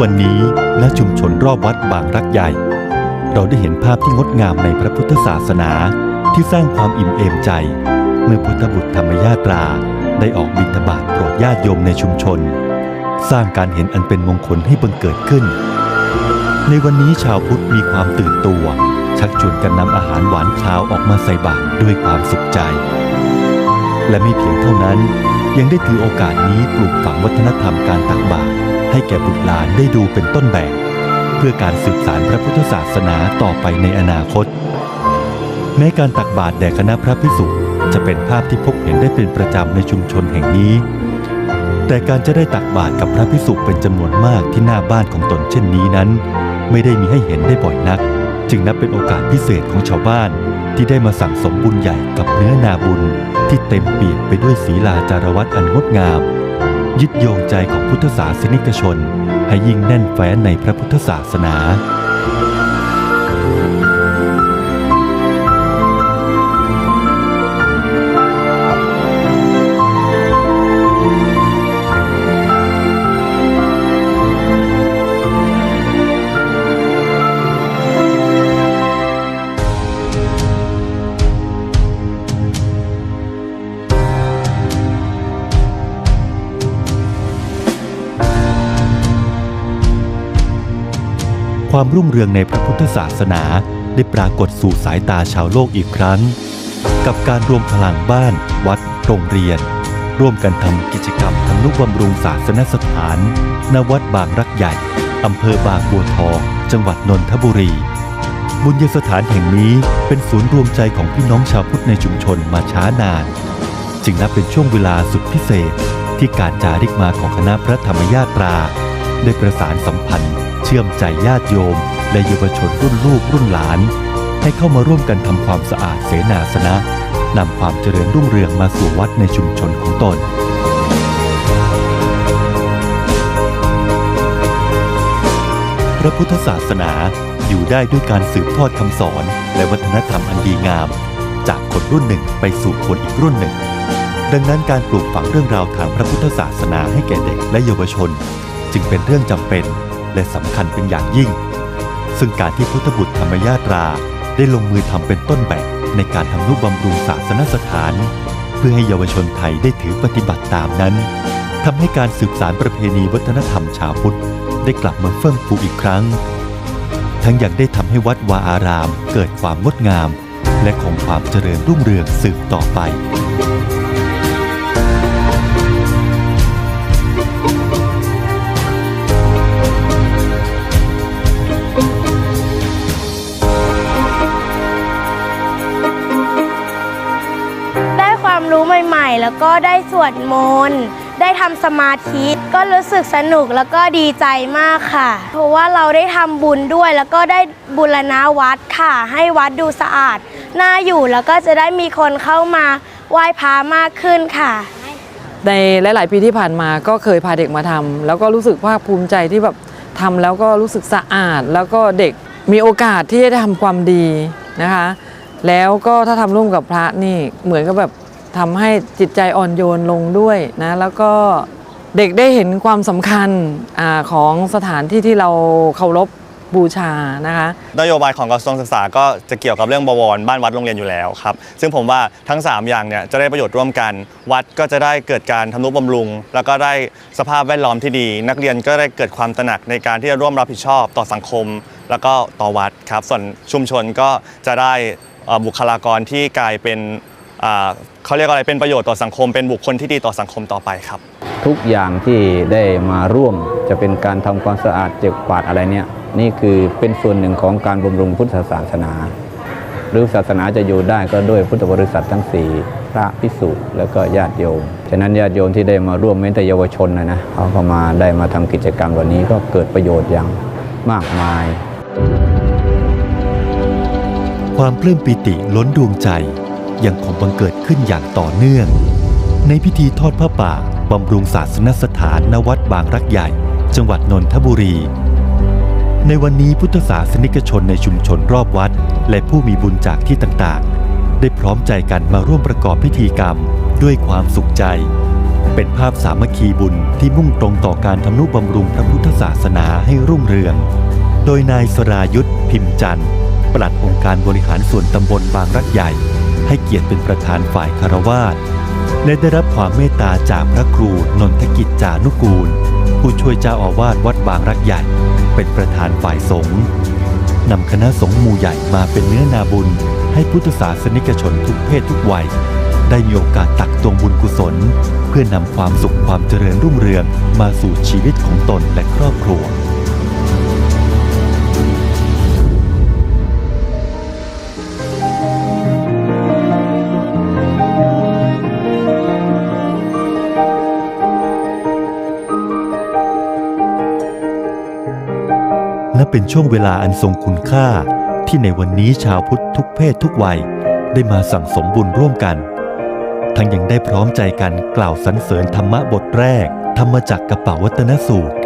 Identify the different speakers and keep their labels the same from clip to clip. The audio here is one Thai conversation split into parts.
Speaker 1: วันนี้ณชุมชนรอบวัดบางรักใหญ่ เราได้เห็นภาพที่งดงามในพระพุทธศาสนาที่สร้างความอิ่มเอมใจ เมื่อพุทธบุตรธรรมยาตรา ได้ออกบิณฑบาตโปรดญาติโยมในชุมชน สร้างการเห็นอันเป็นมงคลให้บังเกิดขึ้น ในวันนี้ชาวพุทธมีความตื่นตัว ชักชวนกันนำอาหารหวานคาวออกมาใส่บาตรด้วยความสุขใจ และไม่เพียงเท่านั้น ยังได้ถือโอกาสนี้ปลูกฝังวัฒนธรรมการตักบาตรให้แก่บุตรหลานได้ดูเป็นต้นแบบ เพื่อการสืบสานพระพุทธศาสนาต่อไปในอนาคต แม้การตักบาตรแด่คณะพระภิกษุจะเป็นภาพที่พบเห็นได้เป็นประจำในชุมชนแห่งนี้ แต่การจะได้ตักบาตรกับพระภิกษุเป็นจำนวนมากที่หน้าบ้านของตนเช่นนี้นั้น ไม่ได้มีให้เห็นได้บ่อยนัก จึงนับเป็นโอกาสพิเศษของชาวบ้านที่ได้มาสั่งสมบุญใหญ่กับเนื้อนาบุญ ที่เต็มเปี่ยมไปด้วยศีลาจารวัตอันงดงาม ยึดโยงใจของพุทธศาสนิกชน ให้ยิ่งแน่นแฟ้นในพระพุทธศาสนา ความรุ่งเรืองในพระพุทธศาสนาได้ปรากฏสู่สายตาชาวโลกอีกครั้ง กับการรวมพลังบ้าน วัด โรงเรียน ร่วมกันทำกิจกรรมทำนุบำรุงศาสนสถานณวัดบางรักใหญ่อำเภอบางบัวทองจังหวัดนนทบุรี บุญญสถานแห่งนี้เป็นศูนย์รวมใจของพี่น้องชาวพุทธในชุมชนมาช้านาน จึงนับเป็นช่วงเวลาสุดพิเศษที่การจาริกมาของคณะพระธรรมญาตรา ได้ประสานสัมพันธ์ เชื่อมใจญาติโยม และเยาวชนรุ่นลูกรุ่นหลาน ให้เข้ามาร่วมกันทำความสะอาดเสนาสนะนำความเจริญรุ่งเรืองมาสู่วัดในชุมชนของตน พระพุทธศาสนาอยู่ได้ด้วยการสืบทอดคำสอน และวัฒนธรรมอันดีงาม จากคนรุ่นหนึ่งไปสู่คนอีกรุ่นหนึ่ง ดังนั้นการปลูกฝังเรื่องราวทางพระพุทธศาสนาให้แก่เด็กและเยาวชน จึงเป็นเรื่องจำเป็นและสำคัญเป็นอย่างยิ่ง ซึ่งการที่พุทธบุตรธรรมยาตราได้ลงมือทำเป็นต้นแบบในการทำนุบำรุงศาสนสถาน เพื่อให้เยาวชนไทยได้ถือปฏิบัติตามนั้นทำให้การสืบสานประเพณีวัฒนธรรมชาวพุทธได้กลับมาเฟื่องฟูอีกครั้ง ทั้งยังได้ทำให้วัดวาอารามเกิดความงดงาม และคงความเจริญรุ่งเรืองสืบต่อไป
Speaker 2: แล้วก็ได้สวดมนต์ได้ทำสมาธิก็รู้สึกสนุกแล้วก็ดีใจมากค่ะ เพราะว่าเราได้ทำบุญด้วยแล้วก็ได้บูรณะวัดค่ะ ให้วัดดูสะอาดน่าอยู่แล้วก็จะได้มีคนเข้ามาไหว้พระมากขึ้นค่ะ
Speaker 3: ในหลาย ๆ ปีที่ผ่านมาก็เคยพาเด็กมาทำแล้วก็รู้สึกภาคภูมิใจที่แบบทำแล้วก็รู้สึกสะอาด แล้วก็เด็กมีโอกาสที่จะได้ทำความดีนะคะ แล้วก็ถ้าทำร่วมกับพระนี่เหมือนกับแบบ ทำให้จิตใจอ่อนโยนลงด้วยนะแล้วก็เด็กได้เห็นความสำคัญอของสถานที่ที่เราเคารพบูชานะคะ
Speaker 4: นโยบายของกระทรวงศึกษาก็จะเกี่ยวกับเรื่องบวรบ้านวัดโรงเรียนอยู่แล้วครับ ซึ่งผมว่าทั้ง 3 อย่างเนี่ยจะได้ประโยชน์ร่วมกัน วัดก็จะได้เกิดการทำนุบำรุง แล้วก็ได้สภาพแวดล้อมที่ดี นักเรียนก็ได้เกิดความตระหนักในการที่จะร่วมรับผิดชอบต่อสังคม แล้วก็ต่อวัดครับ ส่วนชุมชนก็จะได้บุคลากรที่กลายเป็น เขาเรียกว่าอะไรเป็นประโยชน์ต่อสังคม เป็นบุคคลที่ดีต่อสังคมต่อไปครับ
Speaker 5: ทุกอย่างที่ได้มาร่วมจะเป็นการทำความสะอาดเจ็บกวาดอะไรเนี่ยนี่คือเป็นส่วนหนึ่งของการบำรุงพุทธศาสนา หรือศาสนาจะอยู่ได้ก็ด้วยพุทธบริษัททั้งสี่พระพิสุแล้วก็ญาติโยม ฉะนั้นญาติโยมที่ได้มาร่วมแม้แต่เยาวชนนะนะเขาก็มาได้มาทำกิจกรรมวันนี้ก็เกิดประโยชน์อย่างมากมาย
Speaker 1: ความปลื้มปิติล้นดวงใจ ยังคงบังเกิดขึ้นอย่างต่อเนื่อง ในพิธีทอดผ้าป่าบำรุงศาสนสถานณวัดบางรักใหญ่ จังหวัดนนทบุรี ในวันนี้พุทธศาสนิกชนในชุมชนรอบวัด และผู้มีบุญจากที่ต่างๆ ได้พร้อมใจกันมาร่วมประกอบพิธีกรรมด้วยความสุขใจ เป็นภาพสามัคคีบุญที่มุ่งตรงต่อการทำนุบำรุงพระพุทธศาสนาให้รุ่งเรือง โดยนายสรายุทธพิมพ์จันทร์ปลัดองค์การบริหารส่วนตำบลบางรักใหญ่ ให้เกียรติเป็นประธานฝ่ายคารวาสและได้รับความเมตตาจากพระครูนนทกิจจานุกูล ผู้ช่วยเจ้าอาวาสวัดบางรักใหญ่เป็นประธานฝ่ายสงฆ์นำคณะสงฆ์หมู่ใหญ่มาเป็นเนื้อนาบุญ ให้พุทธศาสนิกชนทุกเพศทุกวัย ได้มีโอกาสตักตวงบุญกุศล เพื่อนำความสุขความเจริญรุ่งเรืองมาสู่ชีวิตของตนและครอบครัว เป็นช่วงเวลาอันทรงคุณค่า ที่ในวันนี้ชาวพุทธทุกเพศทุกวัย ได้มาสั่งสมบุญร่วมกัน ทั้งยังได้พร้อมใจกันกล่าวสรรเสริญธรรมะบทแรก ธรรมจักรกระเป๋าวัตนสูตร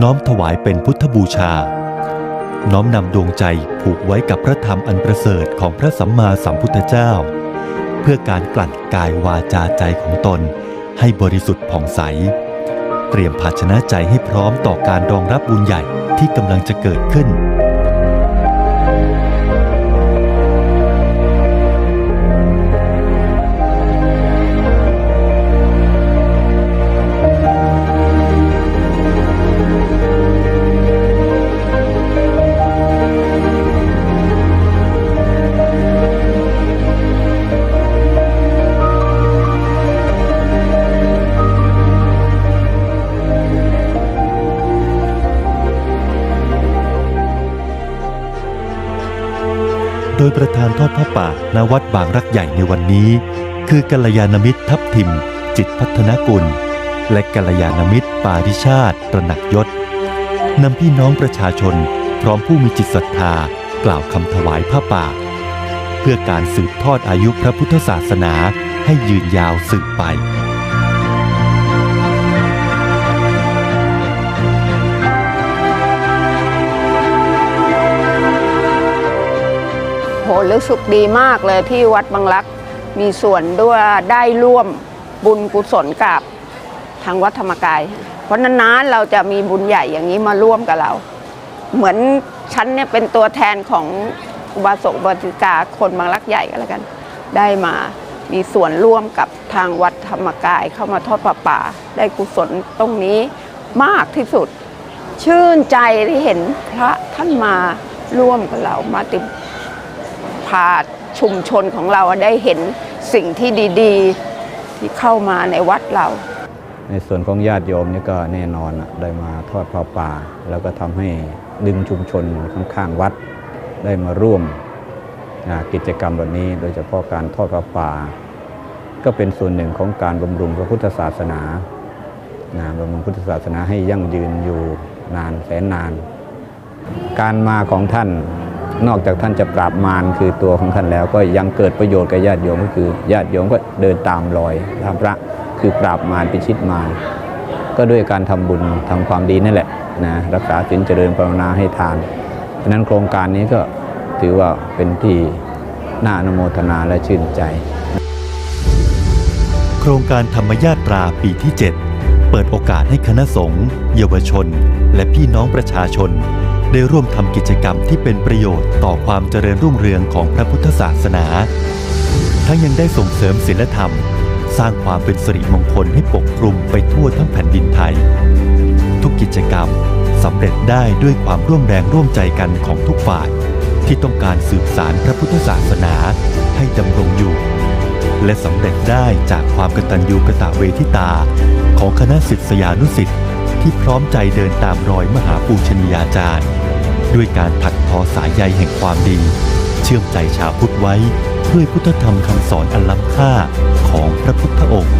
Speaker 1: น้อมถวายเป็นพุทธบูชา น้อมนำดวงใจผูกไว้กับพระธรรมอันประเสริฐของพระสัมมาสัมพุทธเจ้า เพื่อการกลั่นกายวาจาใจของตน ให้บริสุทธิ์ผ่องใส เตรียมภาชนะใจให้พร้อมต่อการรองรับบุญใหญ่ที่กำลังจะเกิดขึ้น โดยประธานทอดผ้าป่าณวัดบางรักใหญ่ในวันนี้ คือกัลยาณมิตรทัพทิม จิตพัฒนกุล และกัลยาณมิตรปาริชาติตระหนักยศนำพี่น้องประชาชน พร้อมผู้มีจิตศรัทธากล่าวคำถวายผ้าป่า เพื่อการสืบทอดอายุพระพุทธศาสนาให้ยืนยาวสืบไป
Speaker 6: รู้สึกดีมากเลยที่วัดบางรักมีส่วนด้วยได้ร่วมบุญกุศลกับทางวัดธรรมกาย เพราะนานๆเราจะมีบุญใหญ่อย่างนี้มาร่วมกับเรา เหมือนฉันเนี่ยเป็นตัวแทนของอุบาสกบาสิกาคนบางรักใหญ่ก็แล้วกัน ได้มามีส่วนร่วมกับทางวัดธรรมกายเข้ามาทอดประป่า ได้กุศลตรงนี้มากที่สุด ชื่นใจที่เห็นพระท่านมาร่วมกับเรามาติ พาชุมชนของเราได้เห็นสิ่งที่ดีๆ ที่เข้ามาในวัดเรา
Speaker 5: ในส่วนของญาติโยมนี่ก็แน่นอนได้มาทอดผ้าป่า แล้วก็ทำให้ดึงชุมชนข้างๆวัดได้มาร่วมกิจกรรมแบบนี้ โดยเฉพาะการทอดผ้าป่า ก็เป็นส่วนหนึ่งของการบำรุงพระพุทธศาสนานะบำรุงพุทธศาสนาให้ยั่งยืนอยู่นานแสนนาน การมาของท่าน นอกจากท่านจะปราบมารคือตัวของท่านแล้ว ก็ยังเกิดประโยชน์กับญาติโยมก็คือญาติโยมก็เดินตามรอยตามพระคือปราบมารพิชิตมารก็ด้วยการทำบุญทำความดีนั่นแหละนะรักษาศีลเจริญภาวนาให้ทานฉะนั้นโครงการนี้ก็ถือว่าเป็นที่น่าอนุโมทนาและชื่นใจ
Speaker 1: โครงการธรรมญาตราปีที่ 7 เปิดโอกาสให้คณะสงฆ์เยาวชน และพี่น้องประชาชน ได้ร่วมทำกิจกรรมที่เป็นประโยชน์ต่อความเจริญรุ่งเรืองของพระพุทธศาสนา ทั้งยังได้ส่งเสริมศีลธรรม สร้างความเป็นสิริมงคลให้ปกคลุมไปทั่วทั้งแผ่นดินไทย ทุกกิจกรรมสำเร็จได้ด้วยความร่วมแรงร่วมใจกันของทุกฝ่าย ที่ต้องการสืบสารพระพุทธศาสนาให้ดำรงอยู่ และสำเร็จได้จากความกตัญญูกตเวทิตาของคณะศิษยานุศิษย์ ที่พร้อมใจเดินตามรอยมหาปูชนียาจารย์ ด้วยการถักทอสายใยแห่งความดี เชื่อมใจชาวพุทธไว้ ด้วยพุทธธรรมคำสอนอันล้ำค่าของพระพุทธองค์